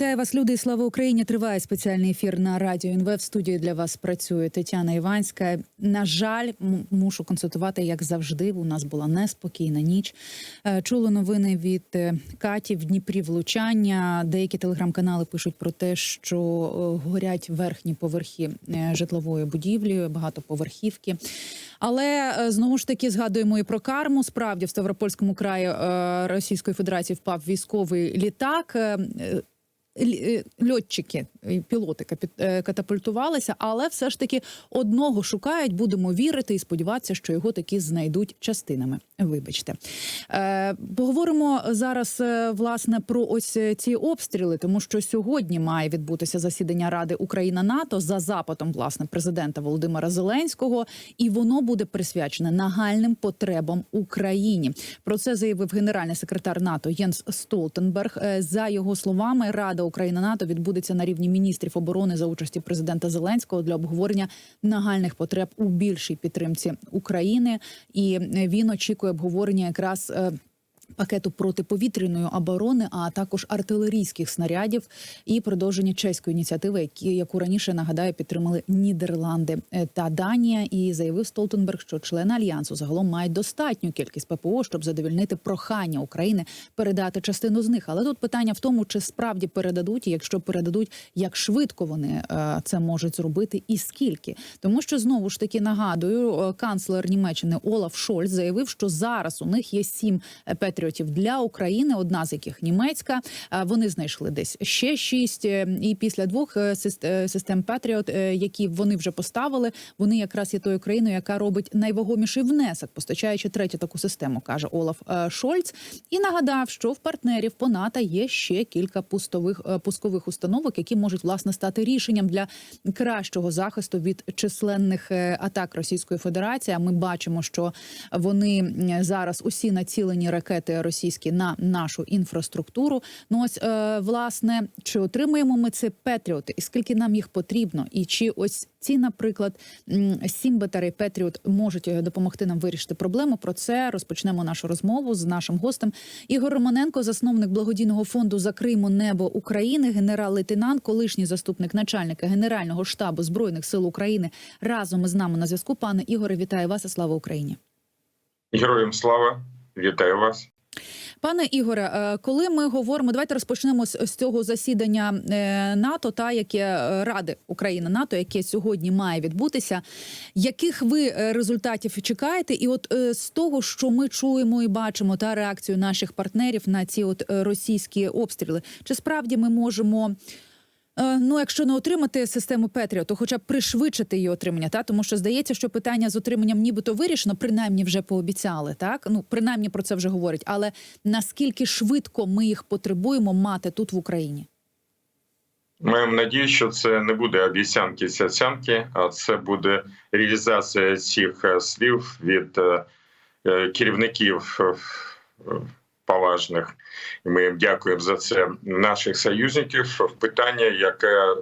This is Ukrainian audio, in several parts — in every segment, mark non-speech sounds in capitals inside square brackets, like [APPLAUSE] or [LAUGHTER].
Вітаю вас, люди, і слава Україні! Триває спеціальний ефір на радіо НВ. В студії для вас працює Тетяна Іванська. На жаль, мушу констатувати, як завжди, у нас була неспокійна ніч. Е, Чули новини від е, Каті в Дніпрі влучання. Деякі телеграм-канали пишуть про те, що е, горять верхні поверхи житлової будівлі, багатоповерхівки. Але знову ж таки згадуємо і про карму. Справді в Ставропольському краї Російської Федерації впав військовий літак. Е, Льотчики, пілоти е, катапультувалися, але все ж таки одного шукають. Будемо вірити і сподіватися, що його таки знайдуть частинами. Вибачте, е, поговоримо зараз власне про ось ці обстріли, тому що сьогодні має відбутися засідання Ради Україна НАТО за запитом власне президента Володимира Зеленського, і воно буде присвячене нагальним потребам Україні. Про це заявив генеральний секретар НАТО Єнс Столтенберг. За його словами, Рада Україна НАТО відбудеться на рівні міністрів оборони за участі президента Зеленського для обговорення нагальних потреб у більшій підтримці України. І е, він очікує обговорення якраз. Пакету протиповітряної оборони, а також артилерійських снарядів і продовження чеської ініціативи, яку раніше нагадаю підтримали Нідерланди е, та Данія. І заявив Столтенберг, що члени альянсу загалом мають достатню кількість ППО, щоб задовільнити прохання України передати частину з них. Але тут питання в тому, чи справді передадуть, якщо передадуть, як швидко вони е, це можуть зробити, і скільки, тому що знову ж таки нагадую, е, канцлер Німеччини Олаф Шольц заявив, що зараз у них є сім патріотів для України, одна з яких німецька. Е, Вони знайшли десь ще шість. е, І після двох е, сис- систем Патріот, які вони вже поставили, вони якраз є тою країною, яка робить найвагоміший внесок, постачаючи третю таку систему, каже Олаф Шольц. І нагадав, що в партнерів по НАТО є ще кілька пустових пускових установок, які можуть власне стати рішенням для кращого захисту від численних атак Російської Федерації. Ми бачимо, що вони зараз усі націлені ракети російські на нашу інфраструктуру. Ну ось е, власне, чи отримуємо ми це Петріоти, і скільки нам їх потрібно, і чи ось ці, наприклад, сім батарей Петріот можуть е, допомогти нам вирішити проблему. Про це розпочнемо нашу розмову з нашим гостем Ігор Романенко, засновник благодійного фонду Закриймо небо України, генерал-лейтенант, колишній заступник начальника Генерального штабу збройних сил України. Разом із нами на зв'язку. Пане Ігоре, вітаю вас і слава Україні. Героям слава, вітаю вас. Пане Ігоре, е, коли ми говоримо, давайте розпочнемо з, цього засідання е, НАТО, та яке е, Ради України НАТО, яке сьогодні має відбутися. Яких ви результатів чекаєте? І от з того, що ми чуємо і бачимо, та реакцію наших партнерів на ці от російські обстріли, чи справді ми можемо? Е, Ну, якщо не отримати систему Петріо, то хоча б пришвидшити її отримання, та тому що здається, що питання з отриманням нібито вирішено, принаймні вже пообіцяли, так ну принаймні про це вже говорять. Але наскільки швидко ми їх потребуємо мати тут в Україні? Маємо надію, що це не буде обіцянки сяцянки, а це буде реалізація цих е, слів від е, керівників поважних. І ми дякуємо за це наших союзників. В питання, яке е,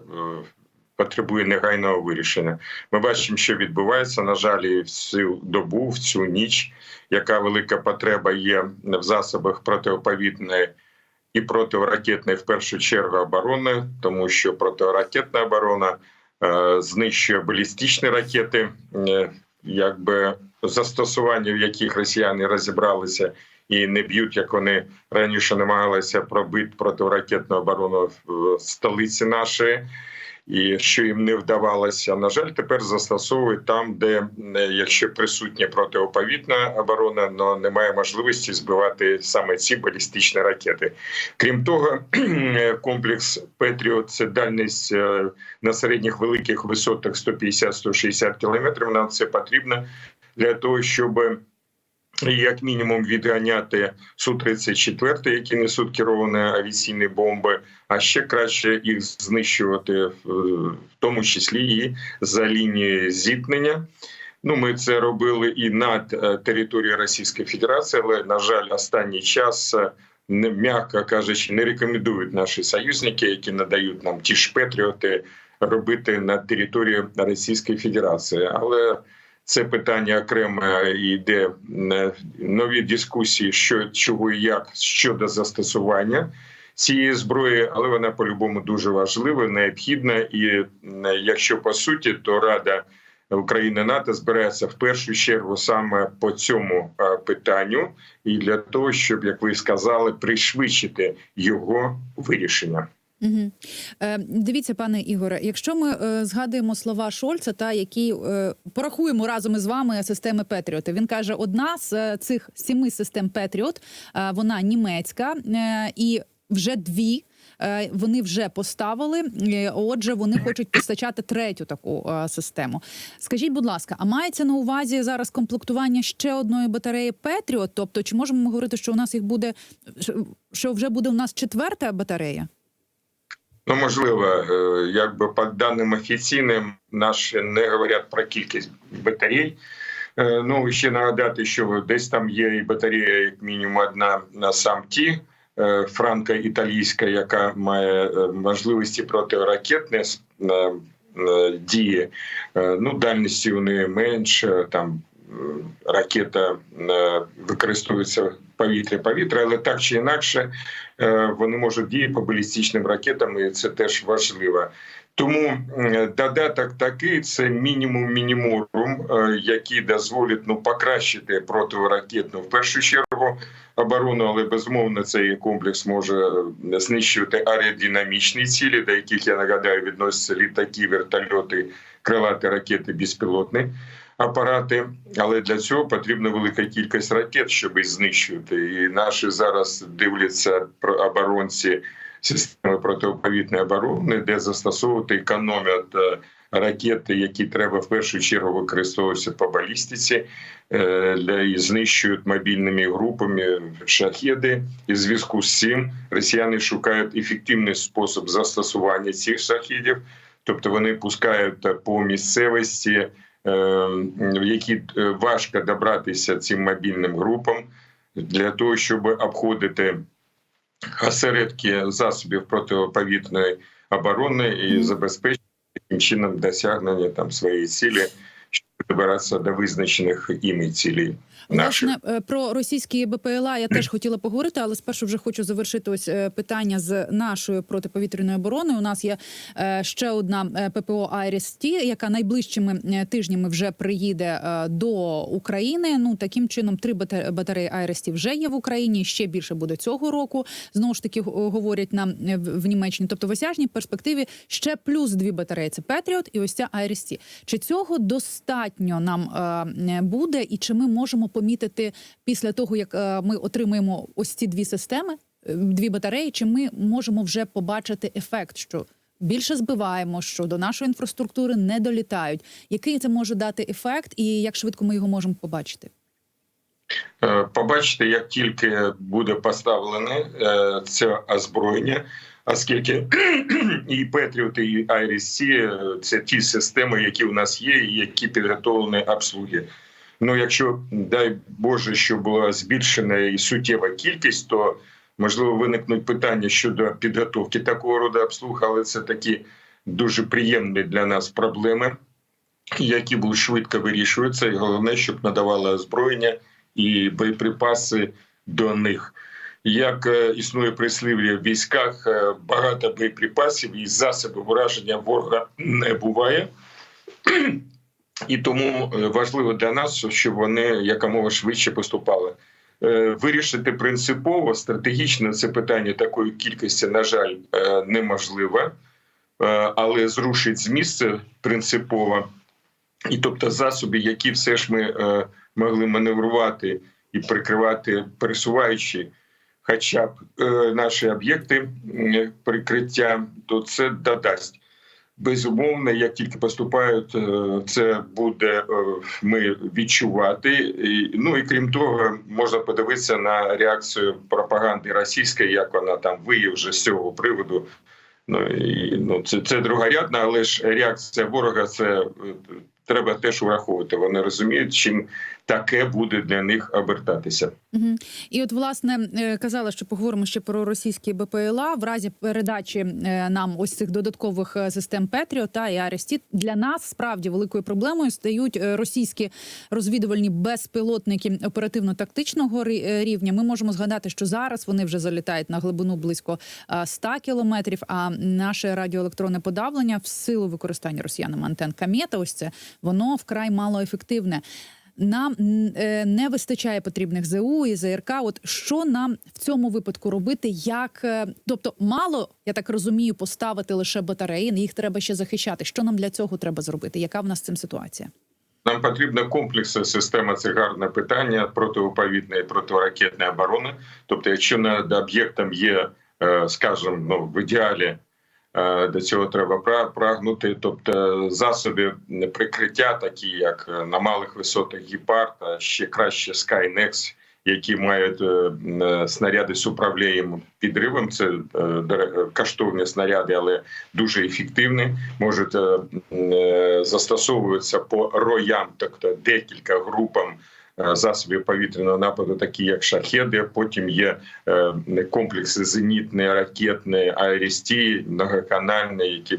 потребує негайного вирішення. Ми бачимо, що відбувається. На жаль, і в цю добу, в цю ніч, яка велика потреба є в засобах протиповітряної і протиракетної, в першу чергу, оборони, тому що протиракетна оборона е, знищує балістичні ракети, е, якби застосування, в яких росіяни розібралися і не б'ють, як вони раніше намагалися пробити протиракетну оборону в столиці нашої. І що їм не вдавалося, на жаль, тепер застосовують там, де якщо присутня протиповітряна оборона, але немає можливості збивати саме ці балістичні ракети. Крім того, [CLEARS THROAT] комплекс Петріот це дальність е, на середніх великих висотах 150-160 кілометрів. Нам це потрібно для того, щоб як мінімум відганяти су 34 які несуть керовані авіаційні бомби, а ще краще їх знищувати, е, в тому числі і за лінією зіткнення. Ну, ми це робили і над е, територією Російської Федерації, але на жаль, останній час. е, Не м'яко кажучи, не рекомендують наші союзники, які надають нам ті ж патріоти, робити на території Російської Федерації. Але це питання окремо йде е, нові дискусії, що чого і як щодо застосування. цієї зброї, але вона по-любому дуже важлива, необхідна. І е, якщо по суті, то Рада України НАТО збирається в першу чергу саме по цьому е, питанню, і для того, щоб як ви сказали, пришвидшити його вирішення. Угу. Е, дивіться, пане Ігоре, якщо ми е, згадуємо слова Шольца, та які е, порахуємо разом із вами системи Петріот, він каже: одна з е, цих сіми систем Петріот, е, вона німецька, е, і вже дві. е, Вони вже поставили. е, Отже, вони хочуть постачати третю таку е, систему. Скажіть, будь ласка, а мається на увазі зараз комплектування ще одної батареї Петріот? Тобто, чи можемо ми говорити, що у нас їх буде що вже буде у нас четверта батарея? Ну можливо, е, якби по даним офіційним, наші не говорять про кількість батарей. Е, Ну ще нагадати, що десь там є і батарея, як мінімум, одна на сам ті. е, Франко-італійська, яка має можливості протиракетні е, е, дії. Ну, дальності у неї менше. Там ракета е, використовується повітря-повітря, але так чи інакше е, вони можуть діяти по балістичним ракетам, і це теж важливо. Тому додаток такий це мінімум мінімум, е, який дозволить ну покращити протиракетну в першу чергу оборону, але безумовно цей комплекс може е, знищувати аеродинамічні цілі, до яких я нагадаю відносяться літаки, вертольоти, крилаті ракети, безпілотні апарати. Але для цього потрібна велика кількість ракет, щоб їх знищувати. І наші зараз дивляться про оборонці системи протиповітної оборони, де застосовувати економять е, ракети, які треба в першу чергу використовуватися по балістиці, е, для і знищують мобільними групами шахеди. І зв'язку з цим росіяни шукають ефективний спосіб застосування цих шахедів, тобто вони пускають по місцевості, е, в які е, важко добратися цим мобільним групам для того, щоб обходити осередки засобів протиповітряної оборони і забезпечити таким чином досягнення там своєї цілі, щоб добиратися до визначених іми. Наших. Власне, е, про російські БПЛА я теж хотіла поговорити, але спершу вже хочу завершити ось е, питання з нашою протиповітряною обороною. У нас є е, ще одна ППО «Айріс-Ті», яка найближчими тижнями вже приїде до України. Ну таким чином, три бата- батареї «Айріс-Ті» вже є в Україні. Ще більше буде цього року. Знову ж таки говорять нам в в Німеччині. Тобто в осяжній перспективі ще плюс дві батареї. Це Петріот і ось ця «Айріс-Ті». Чи цього достатньо нам е, буде, і чи ми можемо помітити після того, як е, ми отримаємо ось ці дві системи, е, дві батареї, чи ми можемо вже побачити ефект, що більше збиваємо, що до нашої інфраструктури не долітають? Який це може дати ефект, і як швидко ми його можемо побачити? Е, Побачите, як тільки буде поставлене е, це озброєння, оскільки [CLEARS THROAT] і Петріот, і Айріс-Сі – це ті системи, які у нас є, і які підготовлені обслуги. Ну, якщо дай Боже, що була збільшена і суттєва кількість, то можливо виникнуть питання щодо підготовки такого роду обслуг, але це такі дуже приємні для нас проблеми, які будуть швидко вирішуються, і головне, щоб надавали озброєння і боєприпаси до них. Як е, існує прислів'я в військах, е, багато боєприпасів і засобів ураження ворога не буває. [CLEARS THROAT] І тому е, важливо для нас, щоб вони якомога швидше поступали. Вирішити принципово стратегічно це питання такої кількості, на жаль, неможливо, але зрушить з місця принципово. І тобто засоби, які все ж ми могли маневрувати і прикривати, пересуваючи хоча б е, наші об'єкти м, прикриття, то це додасть. Безумовно, як тільки поступають, е, це буде е, ми відчувати. Ну і крім того, можна подивитися на реакцію пропаганди російської, як вона там виє вже з цього приводу. Ну і ну це, це другорядна, але ж реакція ворога це е, треба теж враховувати. Вони розуміють, чим таке буде для них обертатися. Угу. І от власне е, казали, що поговоримо ще про російські БПЛА в разі передачі е, нам ось цих додаткових е, систем Петріо та і Арестіт. Для нас справді великою проблемою стають російські розвідувальні безпілотники оперативно-тактичного рівня. Ми можемо згадати, що зараз вони вже залітають на глибину близько е, 100 кілометрів. А наше радіоелектронне подавлення в силу використання росіянами антен Камета, ось це воно вкрай малоефективне. Нам е, не вистачає потрібних ЗУ і ЗРК. От що нам в цьому випадку робити? Як е, тобто, мало я так розумію, поставити лише батареї, їх треба ще захищати. Що нам для цього треба зробити? Яка в нас цим ситуація? Нам потрібна комплексна система. Це гарне питання протиповітної протиракетної оборони. Тобто, якщо над об'єктом є, е, скажімо, ну в ідеалі до цього треба пра- прагнути. Тобто засоби прикриття, такі як е, на малих висотах гіпард, а ще краще Skynex, які мають е, е, снаряди з управлінням підривом. Це е, коштовні снаряди, але дуже ефективні. Можуть е, е, застосовуватися по роям, тобто декілька групам. Е, Засобів повітряного нападу, такі як шахеди. Потім є е, комплекси зенітні, ракетні, аерісті, многоканальні, які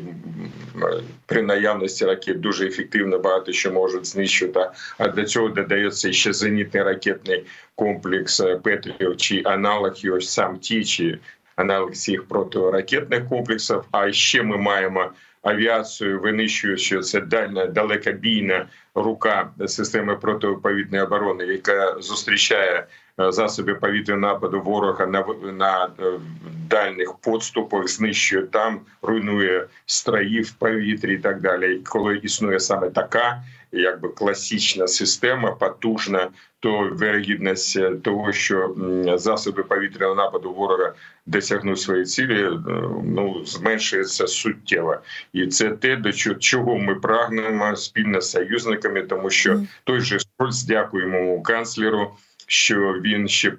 при наявності ракет дуже ефективно багато що можуть знищити. А до цього додається ще зенітний ракетний комплекс е, Петріо чи аналог його сам ті, чи аналог всіх протиракетних комплексів. А ще ми маємо авіацію, винищуючи це дальна далекобійна рука системи протиповітної оборони, яка зустрічає е, засоби повітряного нападу ворога на на дальних дальніх подступах, знищує там, руйнує страї в повітрі і так далі. Коли існує саме така, якби класична система, потужна, то вирогідність е, того, що засоби повітряного нападу ворога досягнуть свої цілі, е, ну зменшується суттєво, і це те, до чого- ми прагнемо спільно з союзниками, тому що той же Шольц, дякуємо канцлеру. Що він ще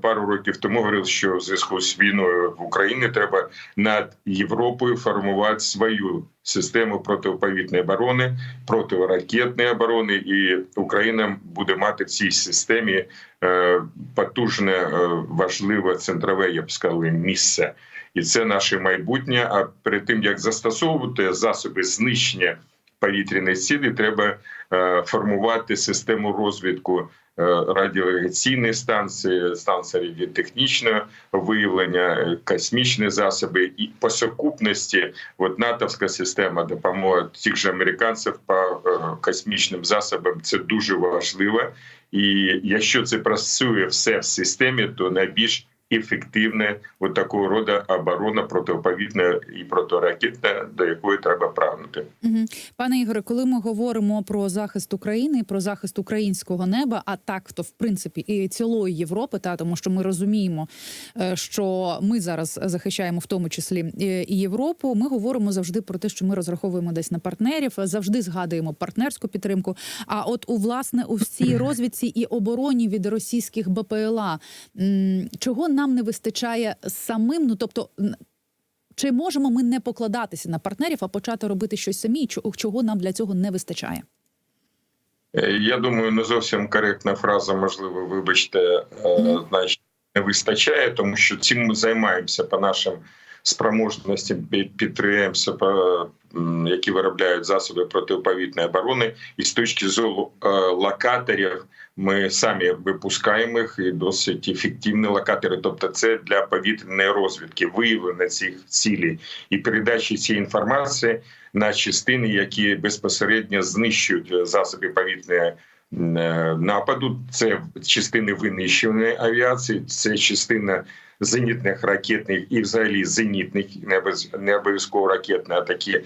пару років тому говорив, що в зв'язку з війною в Україні треба над Європою формувати свою систему протиповітної оборони, протиракетної оборони, і Україна буде мати в цій системі е, потужне, е, важливе центрове, я б сказав, місце. І це наше майбутнє. А перед тим як застосовувати засоби знищення повітряних цілей, треба е, формувати систему розвідку е, станції, станції технічного виявлення, е, космічні засоби і по сукупності. От натовська система допомоги тих же американців по е, космічним засобам це дуже важливо. І якщо це працює все в системі, то найбільш ефективне от такого роду оборона протиповітна і протиракетна, до якої треба прагнути. Пане Ігоре, коли ми говоримо про захист України, про захист українського неба, а так то в принципі і цілої Європи, та тому що ми розуміємо, е, що ми зараз захищаємо в тому числі е, і Європу. Ми говоримо завжди про те, що ми розраховуємо десь на партнерів, завжди згадуємо партнерську підтримку. А от у власне у всій розвідці і обороні від російських БПЛА чого нам не вистачає самим? Ну тобто. Чи можемо ми не покладатися на партнерів, а почати робити щось самі? Чого- нам для цього не вистачає? Е, Я думаю, не зовсім коректна фраза, можливо, вибачте, е, значить не вистачає, тому що цим ми займаємося по нашим спроможностям під- підприємств, які виробляють засоби протиповітної оборони, і з точки зору е, локаторів ми самі випускаємо їх і досить ефективні локатори. Тобто, це для повітряної розвідки, виявлення цих цілей і передачі цієї інформації на частини, які безпосередньо знищують засоби повітряної е, нападу. Це частини винищуваної авіації, це частина зенітних ракетних і взагалі зенітних, не обов'яз- обов'язково ракетні, а такі е,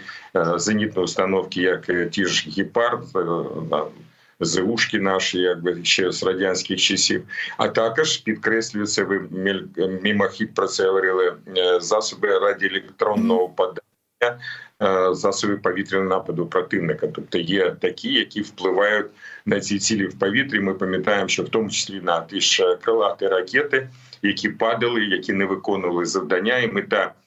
зенітні установки, як е, ті ж гепард. Е, ЗУшки наші, якби ще з радянських часів, а також підкреслюється, ви мимохідь про це говорили е, засоби радіоелектронного подання, е, засоби повітряного нападу противника. Тобто є такі, які впливають на ці цілі в повітрі. Ми пам'ятаємо, що в тому числі на ті ж крилаті ракети, які падали, які не виконували завдання, і мета е,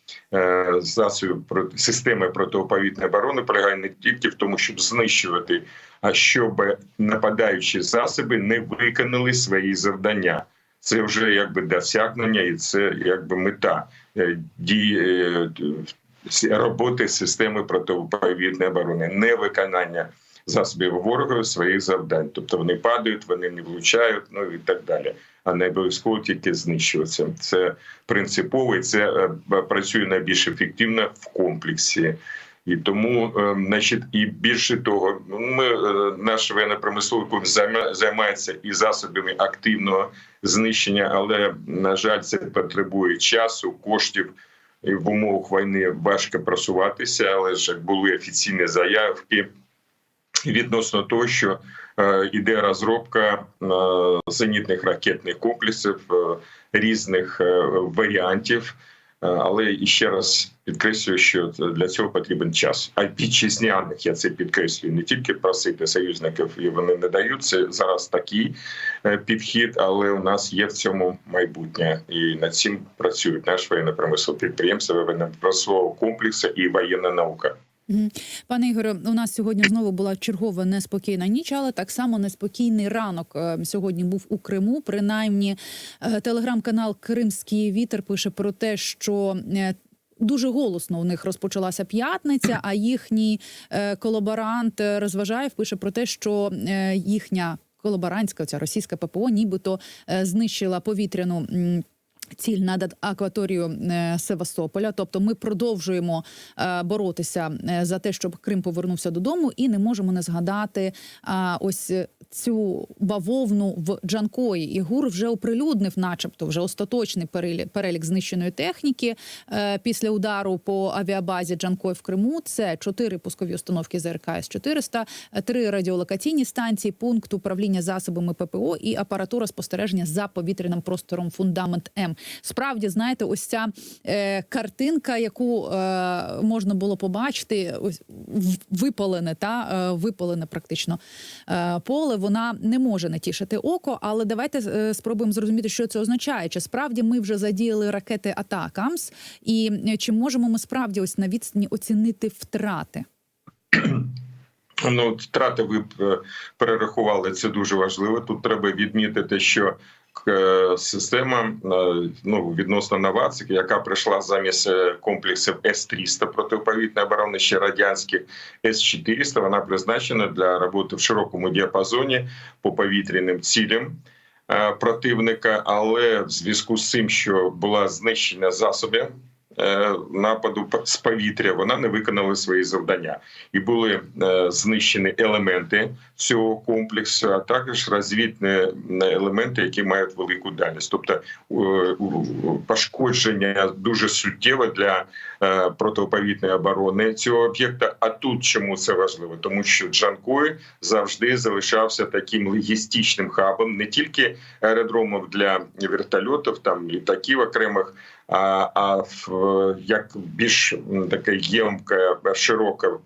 засобів проти системи протиповітряної оборони полягає не тільки в тому, щоб знищувати, а щоб нападаючі засоби не виконали свої завдання. Це вже якби досягнення, і це якби мета е, дії е, роботи системи протиповітряної оборони, не виконання засобів ворога своїх завдань. Тобто вони падають, вони не влучають, ну і так далі. А не обов'язково тільки знищуються. Це принципово і це е, працює найбільш ефективно в комплексі. І тому, е, значить, і більше того, ми е, наш воєнно-промисловий комплекс займа- займається і засобами активного знищення, але на жаль, це потребує часу, коштів. І в умовах війни важко просуватися, але ж були офіційні заявки відносно того, що е, іде розробка е, зенітних ракетних комплексів е, різних е, варіантів. Е, Але і ще раз підкреслюю, що для цього потрібен час. А вітчизняних я це підкреслюю не тільки просити союзників, і вони не дають це зараз такий е, підхід, але у нас є в цьому майбутнє, і над цим працюють наш воєнно-промислові підприємства, воєнно-промислового комплексу і воєнна наука. Пане Ігоре, у нас сьогодні знову була чергова неспокійна ніч, але так само неспокійний ранок е, сьогодні був у Криму. Принаймні, е, телеграм-канал Кримський вітер пише про те, що е, Дуже голосно у них розпочалася п'ятниця, а їхній колаборант розважаєв пише про те, що їхня колаборантська ця російська ППО нібито знищила повітряну. Ціль над акваторію е, Севастополя, тобто ми продовжуємо е, боротися е, за те, щоб Крим повернувся додому, і не можемо не згадати ось цю бавовну в Джанкої. І ГУР вже оприлюднив, начебто, вже остаточний перелік, перелік знищеної техніки після удару по авіабазі Джанкой в Криму. Це чотири пускові установки ЗРК С-400, е, три радіолокаційні станції, пункт управління засобами ППО і апаратура спостереження за повітряним простором Фундамент М. Справді, знаєте, ось ця е, картинка, яку е, можна було побачити, ось випалене та е, випалене практично е, поле. Вона не може натішити око, але давайте е, спробуємо зрозуміти, що це означає. Чи справді ми вже задіяли ракети Атакамс, і е, чи можемо ми справді ось на відстані оцінити втрати? [CLEARS THROAT] Ну, втрати ви е, перерахували це дуже важливо. Тут треба відмітити, що система е, ну відносно нова, яка прийшла замість е, комплексів С-300 протиповітної оборони ще радянських С-400, Вона призначена для роботи в широкому діапазоні по повітряним цілям. е, Противника, але в зв'язку з цим, що була знищена засоби е, нападу п- з повітря, вона не виконала свої завдання і були е, знищені елементи цього комплексу, а також розвідні е, елементи, які мають велику дальність. Тобто е, пошкодження дуже суттєве для е, протиповітряної оборони цього об'єкта. А тут чому це важливо? Тому що Джанкой завжди залишався таким логістичним хабом, не тільки аеродромом для вертольотів, там літаків окремих. А, а як більш таке ємке, широке е,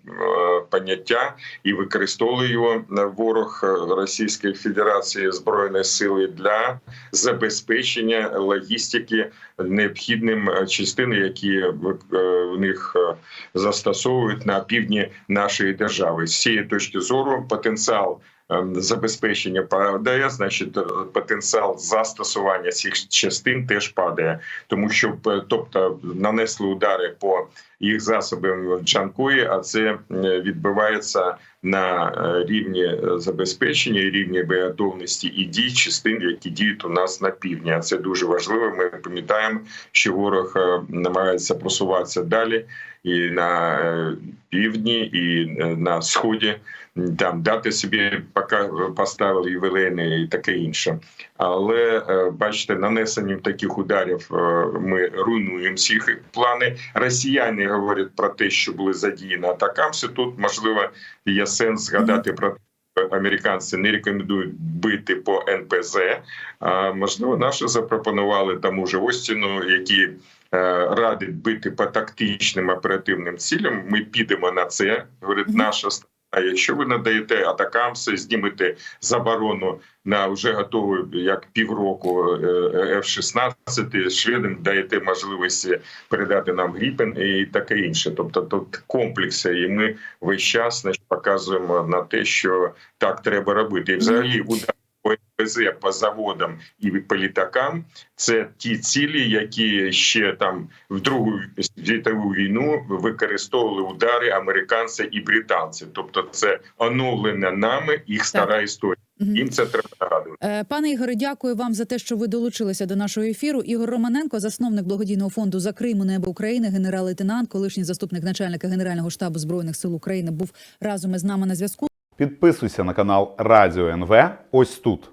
поняття і використовує його е, ворог е, Російської Федерації збройної сили для забезпечення логістики необхідним е, частин, які в е, них е, застосовують на півдні нашої держави. З цієї точки зору потенціал. Ем, Забезпечення падає, значить, е, потенціал застосування цих частин теж падає, тому що е, тобто нанесли удари по їх засобам Джанкої, а це відбувається на е, рівні забезпечення рівні боєготовності і дій частин, які діють у нас на півдні. А це дуже важливо. Ми пам'ятаємо, що ворог намагається просуватися далі і на півдні, і на сході. Там дати собі поки поставили ювілейні і таке інше. Але е, бачите, нанесенням таких ударів е, ми руйнуємо всі плани. Росіяни говорять про те, що були задіяні атакамси. Тут можливо є сенс згадати про. те, що Американці не рекомендують бити по НПЗ. А можливо, наші запропонували тому же Остіну, які е, радить бити по тактичним оперативним цілям. Ми підемо на це. Говорить, наша А якщо ви надаєте атакамси, знімете заборону на вже готову як півроку е, F-16, шведам даєте можливість передати нам Гріпен і таке інше. Тобто тут комплекси, і ми весь час значить, показуємо на те, що так треба робити. І взагалі удар по по заводам і по літакам це ті цілі, які ще там в Другу світову війну використовували удари американці і британці. Тобто, це оновлена нами їх стара історія. Їм це треба нагадувати. Е, Пане Ігоре, дякую вам за те, що ви долучилися до нашого ефіру. Ігор Романенко, засновник благодійного фонду за Крим небо України, генерал-лейтенант, колишній заступник начальника Генерального штабу збройних сил України, був разом із нами на зв'язку. Підписуйся на канал Радіо НВ ось тут.